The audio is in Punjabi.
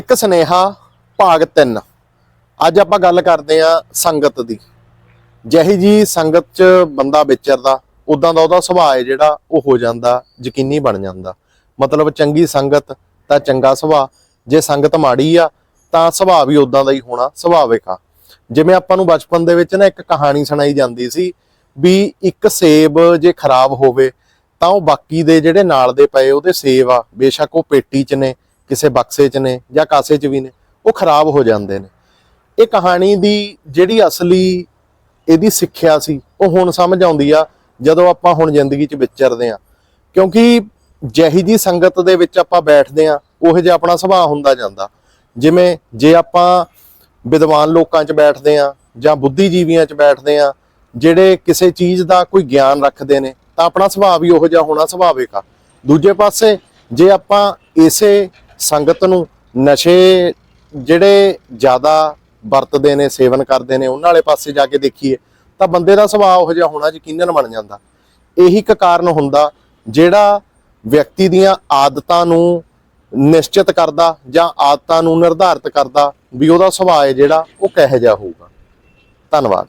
ਇੱਕ ਸਨੇਹਾ, ਭਾਗ 3 ਅੱਜ ਆਪਾਂ ਗੱਲ ਕਰਦੇ ਆ ਸੰਗਤ ਦੀ। ਜਿਹੀ ਜੀ ਸੰਗਤ 'ਚ ਬੰਦਾ ਵਿਚਰਦਾ ਉਦਾਂ ਦਾ ਉਹਦਾ ਸੁਭਾਅ ਹੈ ਜਿਹੜਾ ਉਹ ਹੋ ਜਾਂਦਾ, ਯਕੀਨੀ ਬਣ ਜਾਂਦਾ। ਮਤਲਬ ਚੰਗੀ ਸੰਗਤ ਤਾਂ ਚੰਗਾ ਸੁਭਾਅ। ਜੇ ਸੰਗਤ ਮਾੜੀ ਆ, ਤਾਂ ਸੁਭਾਅ ਵੀ ਉਦਾਂ ਦਾ ਹੀ ਹੋਣਾ ਸੁਭਾਵਿਕ ਆ। ਜਿਵੇਂ ਆਪਾਂ ਨੂੰ ਬਚਪਨ ਦੇ ਵਿੱਚ ਨਾ ਇੱਕ ਕਹਾਣੀ ਸੁਣਾਈ ਜਾਂਦੀ ਸੀ ਵੀ ਇੱਕ ਸੇਬ ਜੇ ਖਰਾਬ ਹੋਵੇ, ਤਾਂ ਉਹ ਬਾਕੀ ਦੇ ਜਿਹੜੇ ਨਾਲ ਦੇ ਪਏ ਉਹਦੇ ਸੇਬ ਆ, ਬੇਸ਼ੱਕ ਉਹ ਪੇਟੀ 'ਚ ਨੇ। ਕਿਸੇ ਬਕਸੇ 'ਚ ਨੇ ਜਾਂ ਕਾਸੇ 'ਚ ਵੀ ਨੇ, ਉਹ ਖਰਾਬ ਹੋ ਜਾਂਦੇ ਨੇ। ਇਹ ਕਹਾਣੀ ਦੀ ਜਿਹੜੀ ਅਸਲੀ ਇਹਦੀ ਸਿੱਖਿਆ ਸੀ, ਉਹ ਹੁਣ ਸਮਝ ਆਉਂਦੀ ਆ, ਜਦੋਂ ਆਪਾਂ ਹੁਣ ਜ਼ਿੰਦਗੀ 'ਚ ਵਿਚਰਦੇ ਆ। ਕਿਉਂਕਿ ਜਿਹੀ ਜੀ ਸੰਗਤ ਦੇ ਵਿੱਚ ਆਪਾਂ ਬੈਠਦੇ ਆ, ਉਹ ਜਿਹਾ ਆਪਣਾ ਸੁਭਾਅ ਹੁੰਦਾ ਜਾਂਦਾ। ਜਿਵੇਂ ਜੇ ਆਪਾਂ ਵਿਦਵਾਨ ਲੋਕਾਂ 'ਚ ਬੈਠਦੇ ਆ, ਜਾਂ ਬੁੱਧੀਜੀਵੀਆਂ 'ਚ ਬੈਠਦੇ ਆ, ਜਿਹੜੇ ਕਿਸੇ ਚੀਜ਼ ਦਾ ਕੋਈ ਗਿਆਨ ਰੱਖਦੇ ਨੇ, ਤਾਂ ਆਪਣਾ ਸੁਭਾਅ ਵੀ ਉਹੋ ਜਿਹਾ ਹੋਣਾ ਸੁਭਾਵਿਕ ਆ। ਦੂਜੇ ਪਾਸੇ, ਜੇ ਆਪਾਂ ਇਸੇ ਸੰਗਤ ਨੂੰ ਨਸ਼ੇ ਜਿਹੜੇ ਜ਼ਿਆਦਾ ਵਰਤਦੇ ਨੇ, ਸੇਵਨ ਕਰਦੇ ਨੇ, ਉਹਨਾਂ ਵਾਲੇ ਪਾਸੇ ਜਾ ਕੇ ਦੇਖੀਏ, ਤਾਂ ਬੰਦੇ ਦਾ ਸੁਭਾਅ ਉਹ ਜਿਹਾ ਹੋਣਾ ਯਕੀਨਨ ਬਣ ਜਾਂਦਾ। ਇਹੀ ਇੱਕ ਕਾਰਨ ਹੁੰਦਾ ਜਿਹੜਾ ਵਿਅਕਤੀ ਦੀਆਂ ਆਦਤਾਂ ਨੂੰ ਨਿਸ਼ਚਿਤ ਕਰਦਾ ਜਾਂ ਆਦਤਾਂ ਨੂੰ ਨਿਰਧਾਰਿਤ ਕਰਦਾ ਵੀ ਉਹਦਾ ਸੁਭਾਅ ਹੈ ਜਿਹੜਾ ਉਹ ਕਿਹੋ ਜਿਹਾ ਹੋਊਗਾ। ਧੰਨਵਾਦ।